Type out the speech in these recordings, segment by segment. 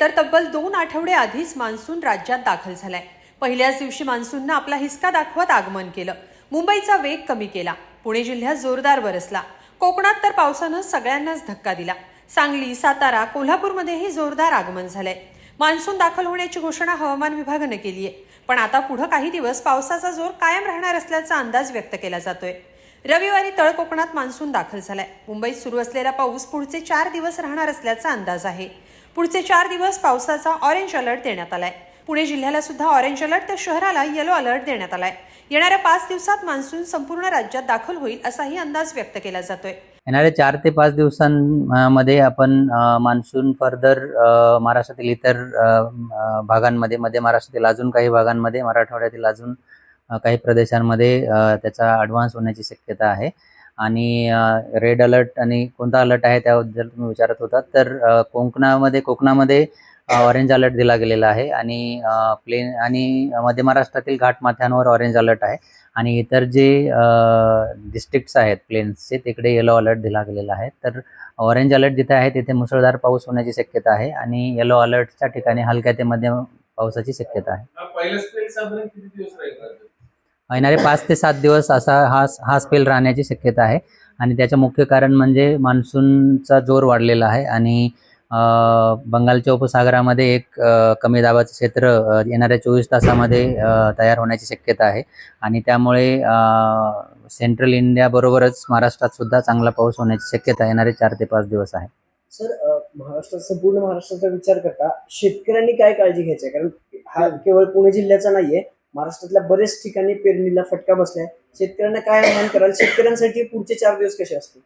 तर तब्बल दोन आठवडे आधीच मान्सून राज्यात दाखल झालाय. पहिल्याच दिवशी मान्सूननं आपला हिसका दाखवत आगमन केलं. मुंबईचा वेग कमी केला. पुणे जिल्ह्यात जोरदार बरसला. कोकणात तर पावसानं सगळ्यांनाच धक्का दिला. सांगली सातारा कोल्हापूरमध्येही जोरदार आगमन झालंय. मान्सून दाखल होण्याची घोषणा हवामान विभागानं केली आहे. पण आता पुढं काही दिवस पावसाचा जोर कायम राहणार असल्याचा अंदाज व्यक्त केला जातोय. रविवारी तळ कोकणात मान्सून दाखल झालाय. मुंबईत सुरू असलेला पाऊस पुढचे चार दिवस राहणार असल्याचा अंदाज आहे. पुढचे चार दिवस पावसाचा ऑरेंज अलर्ट देण्यात आलाय. पुणे जिल्ह्याला सुद्धा ऑरेंज अलर्ट तर शहराला येलो अलर्ट देण्यात आलाय. येणाऱ्या पाच दिवसात मान्सून संपूर्ण राज्यात दाखल होईल असाही अंदाज व्यक्त केला जातोय. येणाऱ्या चार ते पाच दिवसांमध्ये आपण मान्सून फर्दर महाराष्ट्रातील इतर भागांमध्ये मध्य महाराष्ट्रातील अजून काही भागांमध्ये मराठवाड्यातील अजून काही प्रदेशांमध्ये त्याचा ॲडव्हान्स होण्याची शक्यता आहे. आणि रेड अलर्ट आणि कोणता अलर्ट आहे त्याबद्दल तुम्ही विचारत होता तर कोकणामध्ये कोकणामध्ये ऑरेंज अलर्ट दिला गेलेला आहे आणि प्लेन आणि मध्य महाराष्ट्रातील घाटमाथ्यांवर ऑरेंज अलर्ट आहे आणि इतर जे डिस्ट्रिक्ट्स आहेत प्लेन्सचे तिकडे येलो अलर्ट दिला गेलेला आहे. तर ऑरेंज अलर्ट जिथे आहे तिथे मुसळधार पाऊस होण्याची शक्यता आहे आणि येलो अलर्टच्या ठिकाणी हलक्या ते मध्यम पावसाची शक्यता आहे. येणारे पाच ते सात दिवस असा हा हा स्पेल राहण्याची शक्यता आहे. आणि त्याचं मुख्य कारण म्हणजे मान्सूनचा जोर वाढलेला आहे आणि बंगालच्या उपसागरामध्ये एक कमी दाबाचं क्षेत्र येणाऱ्या चोवीस तासामध्ये तयार होण्याची शक्यता आहे. आणि त्यामुळे सेंट्रल इंडियाबरोबरच महाराष्ट्रात सुद्धा चांगला पाऊस होण्याची शक्यता येणारे चार ते पाच दिवस आहे. सर अ, महाराष्ट्रात संपूर्ण महाराष्ट्राचा विचार करता शेतकऱ्यांनी काय काळजी घ्यायची आहे? कारण हा केवळ पुणे जिल्ह्याचा नाहीये महाराष्ट्रातल्या बरेच ठिकाणी पेरणीला फटका बसलाय. शेतकऱ्यांना काय आव्हान कराल? शेतकऱ्यांसाठी पुढचे चार दिवस कसे असतील?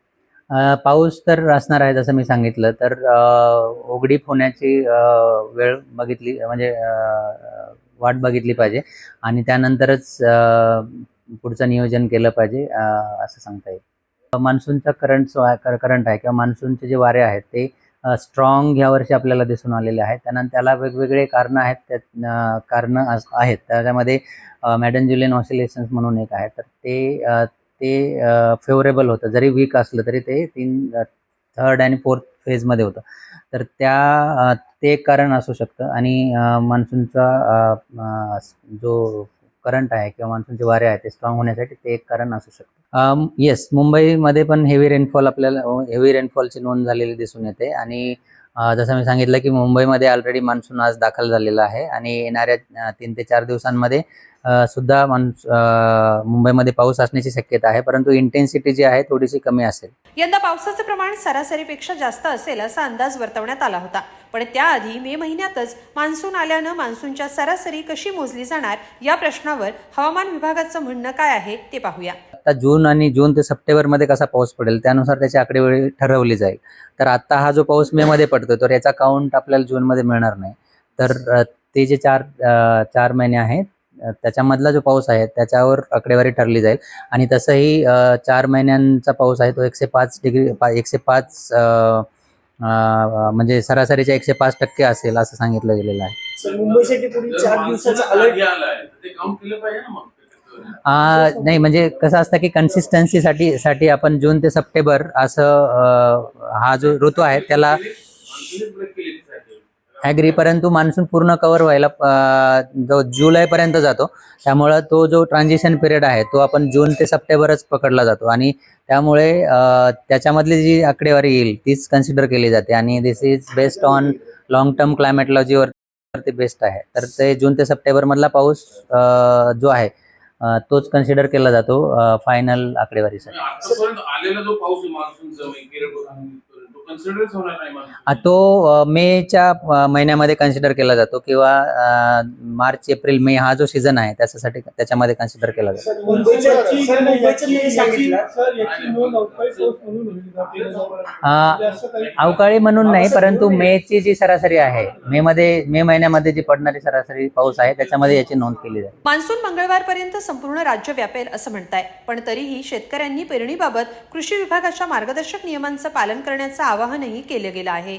पाऊस तर असणार आहे जसं मी सांगितलं. तर उघडीप होण्याची वेळ बघितली म्हणजे वाट बघितली पाहिजे. आणि त्यानंतरच पुढचं नियोजन केलं पाहिजे असं सांगता येईल. मान्सूनचा करंट जो आहे करंट आहे किंवा मान्सूनचे जे वारे आहेत ते स्ट्रॉंग यावर्षी आपल्याला दिसून आलेले आहेत. त्यानंतर त्याला वेगवेगळे कारणं आहेत. त्यात कारणं आहेत. त्याच्यामध्ये मॅडन जुलियन ऑसिलेशन्स म्हणून एक आहे. तर ते ते फेवरेबल होतं. जरी वीक असलं तरी ते तीन थर्ड आणि फोर्थ फेजमध्ये होतं. तर त्या ते कारण असू शकतं. आणि मान्सूनचा जो करंट आहे किंवा मान्सूनचे वारे आहे ते स्ट्रॉंग होण्यासाठी ते एक कारण असू शकतं. येस मुंबईमध्ये पण हेवी रेनफॉल आपल्याला हेवी रेनफॉलची नोंद झालेली दिसून येते. आणि जसं मी सांगितलं की मुंबईमध्ये ऑलरेडी मान्सून आज दाखल झालेला आहे. आणि येणाऱ्या तीन ते चार दिवसांमध्ये सुद्धा मान्स मुंबईमध्ये पाऊस असण्याची शक्यता आहे. परंतु इंटेन्सिटी जी आहे थोडीशी कमी असेल. यंदा पावसाचं प्रमाण सरासरीपेक्षा जास्त असेल असा अंदाज वर्तवण्यात आला होता. पण त्याआधी मे महिन्यातच मान्सून आल्यानं मान्सूनच्या सरासरी कशी मोजली जाणार या प्रश्नावर हवामान विभागाचं म्हणणं काय आहे ते पाहूया. आता जून आणि जून ते सप्टेंबरमध्ये कसा पाऊस पडेल त्यानुसार त्याची आकडेवारी ठरवली जाईल. तर आता हा जो पाऊस मे मध्ये पडतो तर याचा काउंट आपल्याला जूनमध्ये मिळणार नाही. तर ते जे चार चार महिने आहेत त्याच्यामधला जो पाऊस आहे त्याच्यावर आकडेवारी ठरली जाईल. आणि तसंही चार महिन्यांचा पाऊस आहे तो एकशे पाच डिग्री पा एकशे पाच म्हणजे सरासरीच्या एकशे पाच टक्के असेल असं सांगितलं गेलेलं आहे. मुंबईसाठी पुढील चार दिवसाचा अलर्ट नाही म्हणजे कसं असतं की कन्सिस्टन्सीसाठी साठी आपण जून ते सप्टेंबर असं हा जो ऋतू आहे त्याला मान्सूनच break केली ती cycle. ॲग्री परंतु मान्सून पूर्ण कव्हर व्हायला जो जुलैपर्यंत जातो. त्यामुळं तो जो ट्रान्झिशन पिरियड आहे तो आपण जून ते सप्टेंबरच पकडला जातो. आणि त्यामुळे त्याच्यामधली जी आकडेवारी येईल तीच कन्सिडर केली जाते. आणि this is based on long term क्लायमेटॉलॉजीवर ते बेस्ट आहे. तर ते जून ते सप्टेंबरमधला पाऊस जो आहे तोच कन्सिडर केला जातो फायनल आकडेवारीसाठी. तो मेच्या महिन्यामध्ये कन्सिडर केला जातो किंवा मार्च एप्रिल मे हा जो सीझन आहे त्याच्यासाठी त्याच्यामध्ये कन्सिडर केला जातो. अवकाळी म्हणून नाही परंतु मेची जी सरासरी आहे मे मध्ये मे महिन्यामध्ये जी पडणारी सरासरी पाऊस आहे त्याच्यामध्ये याची नोंद केली जाते. मान्सून मंगळवारपर्यंत संपूर्ण राज्य व्यापेल असं म्हणताय पण तरीही शेतकऱ्यांनी पेरणीबाबत कृषी विभागाच्या मार्गदर्शक नियमांचं पालन करण्याचं आवाहनही केलं गेलं आहे.